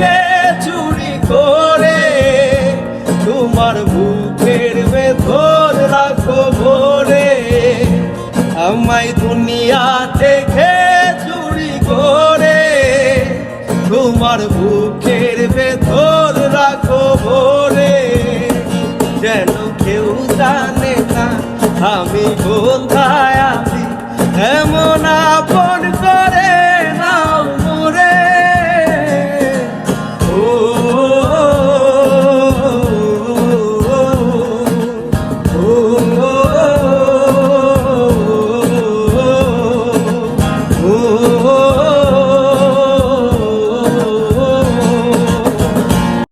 কে চুরি করে তোমার বুকের ভেতর রাখো ভরে। আমায় দুনিয়া থেকে চুরি করে তোমার বুকের ভেতর রাখো ভরে। যেন কেউ জানে না আমি বন্ধা